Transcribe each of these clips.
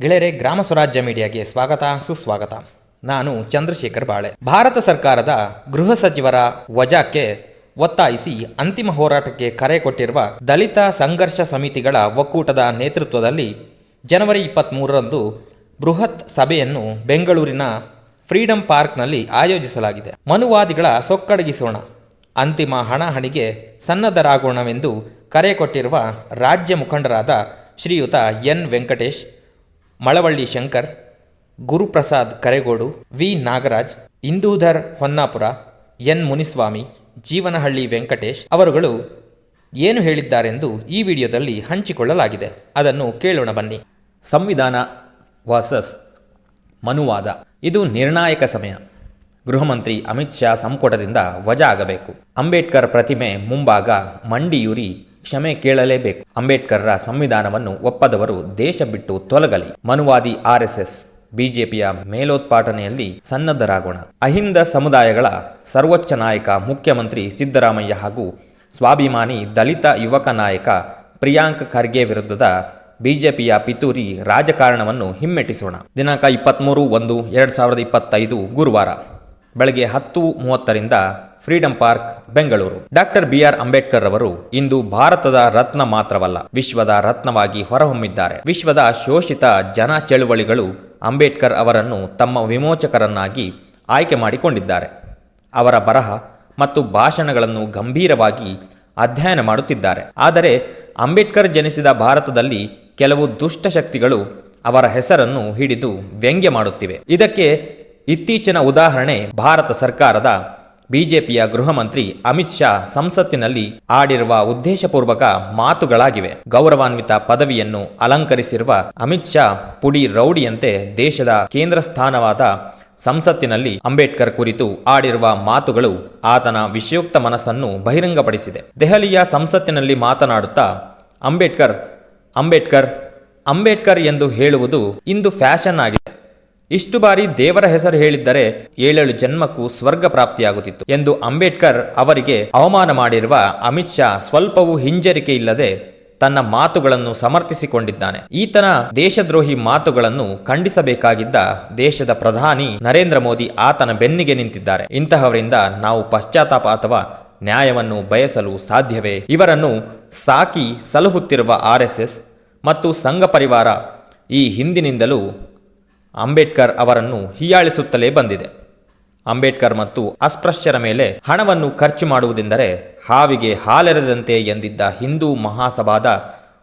ಗೆಳೆಯರೆ, ಗ್ರಾಮ ಸ್ವರಾಜ್ಯ ಮೀಡಿಯಾಗೆ ಸ್ವಾಗತ, ಸುಸ್ವಾಗತ. ನಾನು ಚಂದ್ರಶೇಖರ್ ಬಾಳೆ. ಭಾರತ ಸರ್ಕಾರದ ಗೃಹ ಸಚಿವರ ವಜಾಕ್ಕೆ ಒತ್ತಾಯಿಸಿ ಅಂತಿಮ ಹೋರಾಟಕ್ಕೆ ಕರೆ ಕೊಟ್ಟಿರುವ ದಲಿತ ಸಂಘರ್ಷ ಸಮಿತಿಗಳ ಒಕ್ಕೂಟದ ನೇತೃತ್ವದಲ್ಲಿ ಜನವರಿ ಇಪ್ಪತ್ತ್ಮೂರರಂದು ಬೃಹತ್ ಸಭೆಯನ್ನು ಬೆಂಗಳೂರಿನ ಫ್ರೀಡಂ ಪಾರ್ಕ್ನಲ್ಲಿ ಆಯೋಜಿಸಲಾಗಿದೆ. ಮನುವಾದಿಗಳ ಸೊಕ್ಕಡಗಿಸೋಣ. ಅಂತಿಮ ಹಣಹಣಿಗೆ ಸನ್ನದ್ಧರಾಗೋಣವೆಂದು ಕರೆ ಕೊಟ್ಟಿರುವ ರಾಜ್ಯ ಮುಖಂಡರಾದ ಶ್ರೀಯುತ N Venkatesh Malavalli Shankar, Guruprasad Karegodu, V. Nagaraj, Indudhar Honnapura, N. Muniswamy, Jeevanahalli Venkatesh ಅವರುಗಳು ಏನು ಹೇಳಿದ್ದಾರೆಂದು ಈ ವಿಡಿಯೋದಲ್ಲಿ ಹಂಚಿಕೊಳ್ಳಲಾಗಿದೆ. ಅದನ್ನು ಕೇಳೋಣ ಬನ್ನಿ. ಸಂವಿಧಾನ ವಾಸಸ್ ಮನುವಾದ. ಇದು ನಿರ್ಣಾಯಕ ಸಮಯ. ಗೃಹಮಂತ್ರಿ ಅಮಿತ್ ಶಾ ಸಂಪುಟದಿಂದ ವಜಾ ಆಗಬೇಕು ಅಂಬೇಡ್ಕರ್ ಪ್ರತಿಮೆ ಮುಂಭಾಗ ಮಂಡಿಯೂರಿ ಕ್ಷಮೆ ಕೇಳಲೇಬೇಕು. ಅಂಬೇಡ್ಕರ್ರ ಸಂವಿಧಾನವನ್ನು ಒಪ್ಪದವರು ದೇಶ ಬಿಟ್ಟು ತೊಲಗಲಿ. ಮನುವಾದಿ ಆರ್ಎಸ್ಎಸ್ ಬಿಜೆಪಿಯ ಮೇಲೋತ್ಪಾಟನೆಯಲ್ಲಿ ಸನ್ನದ್ಧರಾಗೋಣ. ಅಹಿಂದ ಸಮುದಾಯಗಳ ಸರ್ವೋಚ್ಚ ನಾಯಕ ಮುಖ್ಯಮಂತ್ರಿ ಸಿದ್ದರಾಮಯ್ಯ ಹಾಗೂ ಸ್ವಾಭಿಮಾನಿ ದಲಿತ ಯುವಕ ನಾಯಕ ಪ್ರಿಯಾಂಕ್ ಖರ್ಗೆ ವಿರುದ್ಧದ ಬಿಜೆಪಿಯ ಪಿತೂರಿ ರಾಜಕಾರಣವನ್ನು ಹಿಮ್ಮೆಟ್ಟಿಸೋಣ. ದಿನಾಂಕ ಇಪ್ಪತ್ತ್ಮೂರು ಒಂದು, ಎರಡು ಸಾವಿರದ ಇಪ್ಪತ್ತೈದು ಗುರುವಾರ. ಬೆಳಗ್ಗೆ ಹತ್ತು ಮೂವತ್ತರಿಂದ freedom park, Bengaluru. Doctor B R Ambedkar ಅವರು ಇಂದು ಭಾರತದ ರತ್ನ ಮಾತ್ರವಲ್ಲ, ವಿಶ್ವದ ರತ್ನವಾಗಿ ಹೊರಹೊಮ್ಮಿದ್ದಾರೆ. ವಿಶ್ವದ ಶೋಷಿತ ಜನ ಚಳುವಳಿಗಳು ಅಂಬೇಡ್ಕರ್ ಅವರನ್ನು ತಮ್ಮ ವಿಮೋಚಕರನ್ನಾಗಿ ಆಯ್ಕೆ ಮಾಡಿಕೊಂಡಿದ್ದಾರೆ. ಅವರ ಬರಹ ಮತ್ತು ಭಾಷಣಗಳನ್ನು ಗಂಭೀರವಾಗಿ ಅಧ್ಯಯನ ಮಾಡುತ್ತಿದ್ದಾರೆ. ಆದರೆ ಅಂಬೇಡ್ಕರ್ ಜನಿಸಿದ ಭಾರತದಲ್ಲಿ ಕೆಲವು ದುಷ್ಟಶಕ್ತಿಗಳು ಅವರ ಹೆಸರನ್ನು ಹಿಡಿದು ವ್ಯಂಗ್ಯ ಮಾಡುತ್ತಿವೆ. ಇದಕ್ಕೆ ಇತ್ತೀಚಿನ ಉದಾಹರಣೆ ಭಾರತ ಸರ್ಕಾರದ ಬಿಜೆಪಿಯ ಗೃಹ ಮಂತ್ರಿ ಅಮಿತ್ ಶಾ ಸಂಸತ್ತಿನಲ್ಲಿ ಆಡಿರುವ ಉದ್ದೇಶಪೂರ್ವಕ ಮಾತುಗಳಾಗಿವೆ. ಗೌರವಾನ್ವಿತ ಪದವಿಯನ್ನು ಅಲಂಕರಿಸಿರುವ ಅಮಿತ್ ಶಾ ಪುಡಿ ರೌಡಿಯಂತೆ ದೇಶದ ಕೇಂದ್ರ ಸ್ಥಾನವಾದ ಸಂಸತ್ತಿನಲ್ಲಿ ಅಂಬೇಡ್ಕರ್ ಕುರಿತು ಆಡಿರುವ ಮಾತುಗಳು ಆತನ ವಿಷಯುಕ್ತ ಮನಸ್ಸನ್ನು ಬಹಿರಂಗಪಡಿಸಿದೆ. ದೆಹಲಿಯ ಸಂಸತ್ತಿನಲ್ಲಿ ಮಾತನಾಡುತ್ತಾ ಅಂಬೇಡ್ಕರ್ ಅಂಬೇಡ್ಕರ್ ಅಂಬೇಡ್ಕರ್ ಎಂದು ಹೇಳುವುದು ಇಂದು ಫ್ಯಾಷನ್ ಆಗಿದೆ. ಇಷ್ಟು ಬಾರಿ ದೇವರ ಹೆಸರು ಹೇಳಿದ್ದರೆ ಏಳೇಳು ಜನ್ಮಕ್ಕೂ ಸ್ವರ್ಗ ಪ್ರಾಪ್ತಿಯಾಗುತ್ತಿತ್ತು ಎಂದು ಅಂಬೇಡ್ಕರ್ ಅವರಿಗೆ ಅವಮಾನ ಮಾಡಿರುವ ಅಮಿತ್ ಶಾ ಸ್ವಲ್ಪವೂ ಹಿಂಜರಿಕೆ ಇಲ್ಲದೆ ತನ್ನ ಮಾತುಗಳನ್ನು ಸಮರ್ಥಿಸಿಕೊಂಡಿದ್ದಾನೆ. ಈತನ ದೇಶದ್ರೋಹಿ ಮಾತುಗಳನ್ನು ಖಂಡಿಸಬೇಕಾಗಿದ್ದ ದೇಶದ ಪ್ರಧಾನಿ ನರೇಂದ್ರ ಮೋದಿ ಆತನ ಬೆನ್ನಿಗೆ ನಿಂತಿದ್ದಾರೆ. ಇಂತಹವರಿಂದ ನಾವು ಪಶ್ಚಾತ್ತಾಪ ಅಥವಾ ನ್ಯಾಯವನ್ನು ಬಯಸಲು ಸಾಧ್ಯವೇ? ಇವರನ್ನು ಸಾಕಿ ಸಲಹುತ್ತಿರುವ ಆರ್ ಮತ್ತು ಸಂಘ ಪರಿವಾರ ಈ ಹಿಂದಿನಿಂದಲೂ ಅಂಬೇಡ್ಕರ್ ಅವರನ್ನು ಹೀಯಾಳಿಸುತ್ತಲೇ ಬಂದಿದೆ. ಅಂಬೇಡ್ಕರ್ ಮತ್ತು ಅಸ್ಪೃಶ್ಯರ ಮೇಲೆ ಹಣವನ್ನು ಖರ್ಚು ಮಾಡುವುದೆಂದರೆ ಹಾವಿಗೆ ಹಾಲೆರೆದಂತೆ ಎಂದಿದ್ದ ಹಿಂದೂ ಮಹಾಸಭಾದ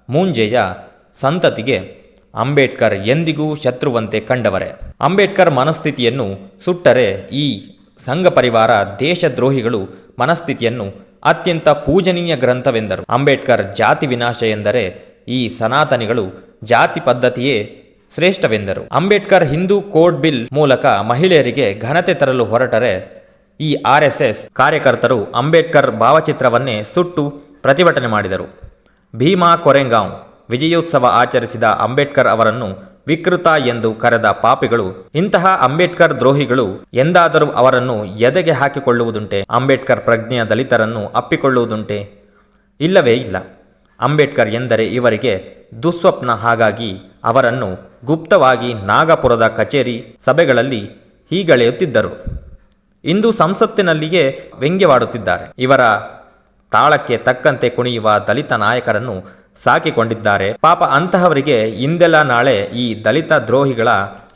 ಮೂಂಜೆಯ ಸಂತತಿಗೆ ಅಂಬೇಡ್ಕರ್ ಎಂದಿಗೂ ಶತ್ರುವಂತೆ ಕಂಡವರೇ. ಅಂಬೇಡ್ಕರ್ ಮನಸ್ಥಿತಿಯನ್ನು ಸುಟ್ಟರೆ ಈ ಸಂಘ ಪರಿವಾರ ದೇಶದ್ರೋಹಿಗಳು ಮನಸ್ಥಿತಿಯನ್ನು ಅತ್ಯಂತ ಪೂಜನೀಯ ಗ್ರಂಥವೆಂದರು. ಅಂಬೇಡ್ಕರ್ ಜಾತಿ ವಿನಾಶ ಎಂದರೆ ಈ ಸನಾತನಿಗಳು ಜಾತಿ ಪದ್ಧತಿಯೇ ಶ್ರೇಷ್ಠವೆಂದರು. ಅಂಬೇಡ್ಕರ್ ಹಿಂದೂ ಕೋಡ್ ಬಿಲ್ ಮೂಲಕ ಮಹಿಳೆಯರಿಗೆ ಘನತೆ ತರಲು ಹೊರಟರೆ ಈ ಆರ್ಎಸ್ಎಸ್ ಕಾರ್ಯಕರ್ತರು ಅಂಬೇಡ್ಕರ್ ಭಾವಚಿತ್ರವನ್ನೇ ಸುಟ್ಟು ಪ್ರತಿಭಟನೆ ಮಾಡಿದರು. ಭೀಮಾ ಕೊರೆಂಗಾಂವ್ ವಿಜಯೋತ್ಸವ ಆಚರಿಸಿದ ಅಂಬೇಡ್ಕರ್ ಅವರನ್ನು ವಿಕೃತ ಎಂದು ಕರೆದ ಪಾಪಿಗಳು, ಇಂತಹ ಅಂಬೇಡ್ಕರ್ ದ್ರೋಹಿಗಳು ಎಂದಾದರೂ ಅವರನ್ನು ಎದೆಗೆ ಹಾಕಿಕೊಳ್ಳುವುದುಂಟೆ? ಅಂಬೇಡ್ಕರ್ ಪ್ರಜ್ಞೆಯ ದಲಿತರನ್ನು ಅಪ್ಪಿಕೊಳ್ಳುವುದುಂಟೆ? ಇಲ್ಲವೇ ಇಲ್ಲ. ಅಂಬೇಡ್ಕರ್ ಎಂದರೆ ಇವರಿಗೆ ದುಸ್ವಪ್ನ ಹಾಗಾಗಿ ಅವರನ್ನು ಗುಪ್ತವಾಗಿ ನಾಗಪುರದ ಕಚೇರಿ ಸಭೆಗಳಲ್ಲಿ ಹೀಗಳೆಯುತ್ತಿದ್ದರು. ಇಂದು ಸಂಸತ್ತಿನಲ್ಲಿಯೇ ವ್ಯಂಗ್ಯವಾಡುತ್ತಿದ್ದಾರೆ. ಇವರ ತಾಳಕ್ಕೆ ತಕ್ಕಂತೆ ಕುಣಿಯುವ ದಲಿತ ನಾಯಕರನ್ನು ಸಾಕಿಕೊಂಡಿದ್ದಾರೆ. ಪಾಪ ಅಂತಹವರಿಗೆ ಇಂದೆಲ್ಲ ನಾಳೆ ಈ ದಲಿತ ದ್ರೋಹಿಗಳ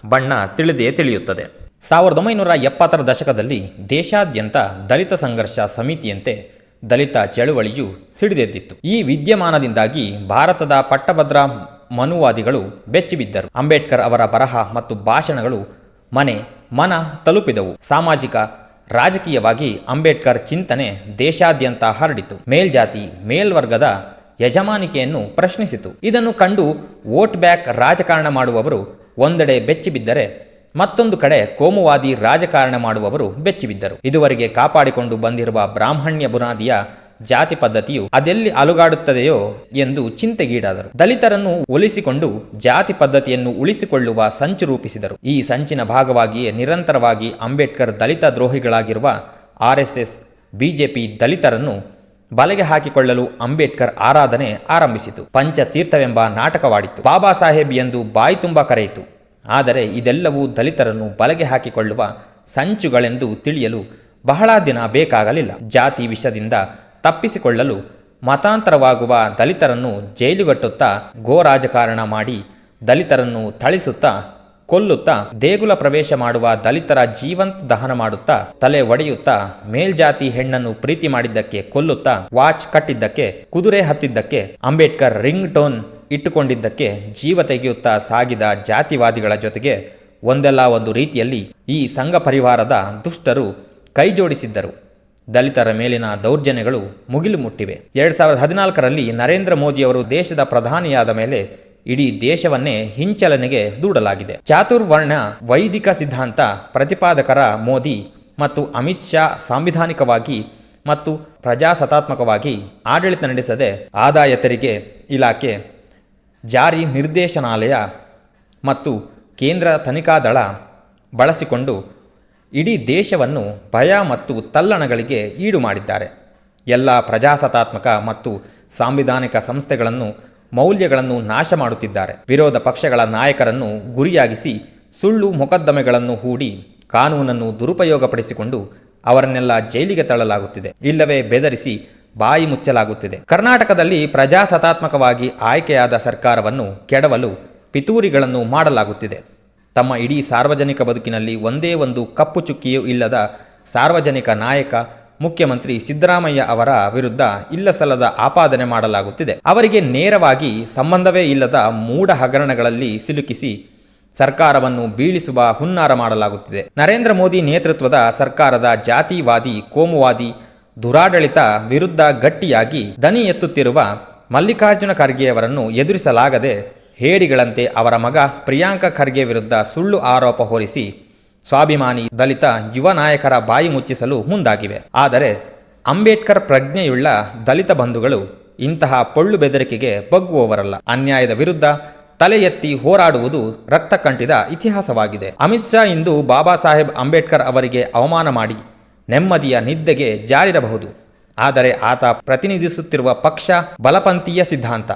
ಬಣ್ಣ ತಿಳಿದೇ ತಿಳಿಯುತ್ತದೆ. ಸಾವಿರದ ಒಂಬೈನೂರ ಎಪ್ಪತ್ತರ ದಶಕದಲ್ಲಿ ದೇಶಾದ್ಯಂತ ದಲಿತ ಸಂಘರ್ಷ ಸಮಿತಿಯಂತೆ ದಲಿತ ಚಳುವಳಿಯು ಸಿಡಿದೆದ್ದಿತ್ತು. ಈ ವಿದ್ಯಮಾನದಿಂದಾಗಿ ಭಾರತದ ಪಟ್ಟಭದ್ರ ಮನುವಾದಿಗಳು ಬೆಚ್ಚಿಬಿದ್ದರು. ಅಂಬೇಡ್ಕರ್ ಅವರ ಬರಹ ಮತ್ತು ಭಾಷಣಗಳು ಮನೆ, ಮನ ತಲುಪಿದವು. ಸಾಮಾಜಿಕ, ರಾಜಕೀಯವಾಗಿ ಅಂಬೇಡ್ಕರ್ ಚಿಂತನೆ ದೇಶಾದ್ಯಂತ ಹರಡಿತು. ಮೇಲ್ಜಾತಿ, ಮೇಲ್ವರ್ಗದ ಯಜಮಾನಿಕೆಯನ್ನು ಪ್ರಶ್ನಿಸಿತು. ಇದನ್ನು ಕಂಡು ವೋಟ್ ಬ್ಯಾಕ್ ರಾಜಕಾರಣ ಮಾಡುವವರು ಒಂದೆಡೆ ಬೆಚ್ಚಿಬಿದ್ದರೆ ಮತ್ತೊಂದು ಕಡೆ ಕೋಮುವಾದಿ ರಾಜಕಾರಣ ಮಾಡುವವರು ಬೆಚ್ಚಿಬಿದ್ದರು. ಇದುವರೆಗೆ ಕಾಪಾಡಿಕೊಂಡು ಬಂದಿರುವ ಬ್ರಾಹ್ಮಣ್ಯ ಬುನಾದಿಯ ಜಾತಿ ಪದ್ಧತಿಯು ಅದೆಲ್ಲಿ ಅಲುಗಾಡುತ್ತದೆಯೋ ಎಂದು ಚಿಂತೆಗೀಡಾದರು. ದಲಿತರನ್ನು ಒಲಿಸಿಕೊಂಡು ಜಾತಿ ಪದ್ಧತಿಯನ್ನು ಉಳಿಸಿಕೊಳ್ಳುವ ಸಂಚು ರೂಪಿಸಿದರು. ಈ ಸಂಚಿನ ಭಾಗವಾಗಿಯೇ ನಿರಂತರವಾಗಿ ಅಂಬೇಡ್ಕರ್ ದಲಿತ ದ್ರೋಹಿಗಳಾಗಿರುವ ಆರ್ಎಸ್ಎಸ್ ಬಿಜೆಪಿ ದಲಿತರನ್ನು ಬಲೆಗೆ ಹಾಕಿಕೊಳ್ಳಲು ಅಂಬೇಡ್ಕರ್ ಆರಾಧನೆ ಆರಂಭಿಸಿತು. ಪಂಚತೀರ್ಥವೆಂಬ ನಾಟಕವಾಡಿತು ಬಾಬಾ ಸಾಹೇಬ್ ಎಂದು ಬಾಯಿ ತುಂಬ ಕರೆಯಿತು. ಆದರೆ ಇದೆಲ್ಲವೂ ದಲಿತರನ್ನು ಬಲೆಗೆ ಹಾಕಿಕೊಳ್ಳುವ ಸಂಚುಗಳೆಂದು ತಿಳಿಯಲು ಬಹಳ ದಿನ ಬೇಕಾಗಲಿಲ್ಲ. ಜಾತಿ ವಿಷದಿಂದ ತಪ್ಪಿಸಿಕೊಳ್ಳಲು ಮತಾಂತರವಾಗುವ ದಲಿತರನ್ನು ಜೈಲುಗಟ್ಟುತ್ತಾ ಗೋ ರಾಜಕಾರಣ ಮಾಡಿ ದಲಿತರನ್ನು ಥಳಿಸುತ್ತಾ ಕೊಲ್ಲುತ್ತಾ ದೇಗುಲ ಪ್ರವೇಶ ಮಾಡುವ ದಲಿತರ ಜೀವಂತ ದಹನ ಮಾಡುತ್ತಾ ತಲೆ ಒಡೆಯುತ್ತಾ ಮೇಲ್ಜಾತಿ ಹೆಣ್ಣನ್ನು ಪ್ರೀತಿ ಮಾಡಿದ್ದಕ್ಕೆ ಕೊಲ್ಲುತ್ತಾ ವಾಚ್ ಕಟ್ಟಿದ್ದಕ್ಕೆ ಕುದುರೆ ಹತ್ತಿದ್ದಕ್ಕೆ ಅಂಬೇಡ್ಕರ್ ರಿಂಗ್ ಟೋನ್ ಇಟ್ಟುಕೊಂಡಿದ್ದಕ್ಕೆ ಜೀವ ತೆಗೆಯುತ್ತಾ ಸಾಗಿದ ಜಾತಿವಾದಿಗಳ ಜೊತೆಗೆ ಒಂದಲ್ಲ ಒಂದು ರೀತಿಯಲ್ಲಿ ಈ ಸಂಘ ಪರಿವಾರದ ದುಷ್ಟರು ಕೈಜೋಡಿಸಿದ್ದರು. ದಲಿತರ ಮೇಲಿನ ದೌರ್ಜನ್ಯಗಳು ಮುಗಿಲು ಮುಟ್ಟಿವೆ ಎರಡ್ ಸಾವಿರದ ಹದಿನಾಲ್ಕರಲ್ಲಿ ನರೇಂದ್ರ ಮೋದಿಯವರು ದೇಶದ ಪ್ರಧಾನಿಯಾದ ಮೇಲೆ ಇಡೀ ದೇಶವನ್ನೇ ಹಿಂಚಲನೆಗೆ ದೂಡಲಾಗಿದೆ. ಚಾತುರ್ವರ್ಣ ವೈದಿಕ ಸಿದ್ಧಾಂತ ಪ್ರತಿಪಾದಕರ ಮೋದಿ ಮತ್ತು ಅಮಿತ್ ಶಾ ಸಾಂವಿಧಾನಿಕವಾಗಿ ಮತ್ತು ಪ್ರಜಾಸತ್ತಾತ್ಮಕವಾಗಿ ಆಡಳಿತ ನಡೆಸದೆ ಆದಾಯ ತೆರಿಗೆ ಇಲಾಖೆ, ಜಾರಿ ನಿರ್ದೇಶನಾಲಯ ಮತ್ತು ಕೇಂದ್ರ ತನಿಖಾ ದಳ ಬಳಸಿಕೊಂಡು ಇಡೀ ದೇಶವನ್ನು ಭಯ ಮತ್ತು ತಲ್ಲಣಗಳಿಗೆ ಈಡು ಮಾಡಿದ್ದಾರೆ. ಎಲ್ಲ ಪ್ರಜಾಸತ್ತಾತ್ಮಕ ಮತ್ತು ಸಾಂವಿಧಾನಿಕ ಸಂಸ್ಥೆಗಳನ್ನು, ಮೌಲ್ಯಗಳನ್ನು ನಾಶ ಮಾಡುತ್ತಿದ್ದಾರೆ. ವಿರೋಧ ಪಕ್ಷಗಳ ನಾಯಕರನ್ನು ಗುರಿಯಾಗಿಸಿ ಸುಳ್ಳು ಮೊಕದ್ದಮೆಗಳನ್ನು ಹೂಡಿ ಕಾನೂನನ್ನು ದುರುಪಯೋಗಪಡಿಸಿಕೊಂಡು ಅವರನ್ನೆಲ್ಲ ಜೈಲಿಗೆ ತಳ್ಳಲಾಗುತ್ತಿದೆ. ಇಲ್ಲವೇ ಬೆದರಿಸಿ ಬಾಯಿ ಮುಚ್ಚಲಾಗುತ್ತಿದೆ. ಕರ್ನಾಟಕದಲ್ಲಿ ಪ್ರಜಾಸತ್ತಾತ್ಮಕವಾಗಿ ಆಯ್ಕೆಯಾದ ಸರ್ಕಾರವನ್ನು ಕೆಡವಲು ಪಿತೂರಿಗಳನ್ನು ಮಾಡಲಾಗುತ್ತಿದೆ. ತಮ್ಮ ಇಡೀ ಸಾರ್ವಜನಿಕ ಬದುಕಿನಲ್ಲಿ ಒಂದೇ ಒಂದು ಕಪ್ಪು ಚುಕ್ಕಿಯೂ ಇಲ್ಲದ ಸಾರ್ವಜನಿಕ ನಾಯಕ ಮುಖ್ಯಮಂತ್ರಿ ಸಿದ್ದರಾಮಯ್ಯ ಅವರ ವಿರುದ್ಧ ಇಲ್ಲಸಲ್ಲದ ಆಪಾದನೆ ಮಾಡಲಾಗುತ್ತಿದೆ. ಅವರಿಗೆ ನೇರವಾಗಿ ಸಂಬಂಧವೇ ಇಲ್ಲದ ಮೂಢ ಹಗರಣಗಳಲ್ಲಿ ಸಿಲುಕಿಸಿ ಸರ್ಕಾರವನ್ನು ಬೀಳಿಸುವ ಹುನ್ನಾರ ಮಾಡಲಾಗುತ್ತಿದೆ. ನರೇಂದ್ರ ಮೋದಿ ನೇತೃತ್ವದ ಸರ್ಕಾರದ ಜಾತಿವಾದಿ, ಕೋಮುವಾದಿ, ದುರಾಡಳಿತ ವಿರುದ್ಧ ಗಟ್ಟಿಯಾಗಿ ದನಿ ಎತ್ತುತ್ತಿರುವ ಮಲ್ಲಿಕಾರ್ಜುನ ಖರ್ಗೆಯವರನ್ನು ಎದುರಿಸಲಾಗದೆ ಹೇಡಿಗಳಂತೆ ಅವರ ಮಗ ಪ್ರಿಯಾಂಕ ಖರ್ಗೆ ವಿರುದ್ಧ ಸುಳ್ಳು ಆರೋಪ ಹೊರಿಸಿ ಸ್ವಾಭಿಮಾನಿ ದಲಿತ ಯುವ ನಾಯಕರ ಬಾಯಿ ಮುಚ್ಚಿಸಲು ಮುಂದಾಗಿವೆ. ಆದರೆ ಅಂಬೇಡ್ಕರ್ ಪ್ರಜ್ಞೆಯುಳ್ಳ ದಲಿತ ಬಂಧುಗಳು ಇಂತಹ ಪೊಳ್ಳು ಬೆದರಿಕೆಗೆ ಬಗ್ಗುವವರಲ್ಲ. ಅನ್ಯಾಯದ ವಿರುದ್ಧ ತಲೆ ಎತ್ತಿ ಹೋರಾಡುವುದು ರಕ್ತ ಕಂಟಿದ ಇತಿಹಾಸವಾಗಿದೆ. ಅಮಿತ್ ಶಾ ಇಂದು ಬಾಬಾ ಸಾಹೇಬ್ ಅಂಬೇಡ್ಕರ್ ಅವರಿಗೆ ಅವಮಾನ ಮಾಡಿ ನೆಮ್ಮದಿಯ ನಿದ್ದೆಗೆ ಜಾರಿರಬಹುದು. ಆದರೆ ಆತ ಪ್ರತಿನಿಧಿಸುತ್ತಿರುವ ಪಕ್ಷ ಬಲಪಂಥೀಯ ಸಿದ್ಧಾಂತ,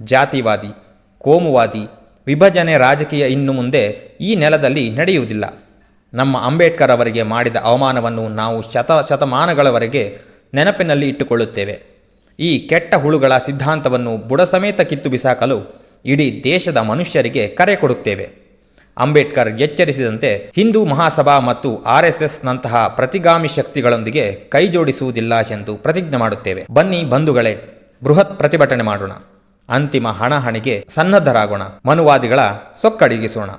ಜಾತಿವಾದಿ ಕೋಮುವಾದಿ, ವಿಭಜನೆ ರಾಜಕೀಯ ಇನ್ನು ಮುಂದೆ ಈ ನೆಲದಲ್ಲಿ ನಡೆಯುವುದಿಲ್ಲ. ನಮ್ಮ ಅಂಬೇಡ್ಕರ್ ಅವರಿಗೆ ಮಾಡಿದ ಅವಮಾನವನ್ನು ನಾವು ಶತ ಶತಮಾನಗಳವರೆಗೆ ನೆನಪಿನಲ್ಲಿ ಇಟ್ಟುಕೊಳ್ಳುತ್ತೇವೆ. ಈ ಕೆಟ್ಟ ಹುಳುಗಳ ಸಿದ್ಧಾಂತವನ್ನು ಬುಡ ಸಮೇತ ಕಿತ್ತು ಬಿಸಾಕಲು ಇಡೀ ದೇಶದ ಮನುಷ್ಯರಿಗೆ ಕರೆ ಕೊಡುತ್ತೇವೆ. ಅಂಬೇಡ್ಕರ್ ಎಚ್ಚರಿಸಿದಂತೆ ಹಿಂದೂ ಮಹಾಸಭಾ ಮತ್ತು ಆರ್ ಎಸ್ ಎಸ್ನಂತಹ ಪ್ರತಿಗಾಮಿ ಶಕ್ತಿಗಳೊಂದಿಗೆ ಕೈಜೋಡಿಸುವುದಿಲ್ಲ ಎಂದು ಪ್ರತಿಜ್ಞೆ ಮಾಡುತ್ತೇವೆ. ಬನ್ನಿ ಬಂಧುಗಳೇ, ಬೃಹತ್ ಪ್ರತಿಭಟನೆ ಮಾಡೋಣ. ಅಂತಿಮ ಹಣಹಣಿಗೆ ಸನ್ನದ್ಧರಾಗೋಣ. ಮನುವಾದಿಗಳ ಸೊಕ್ಕಡಿಗಿಸೋಣ.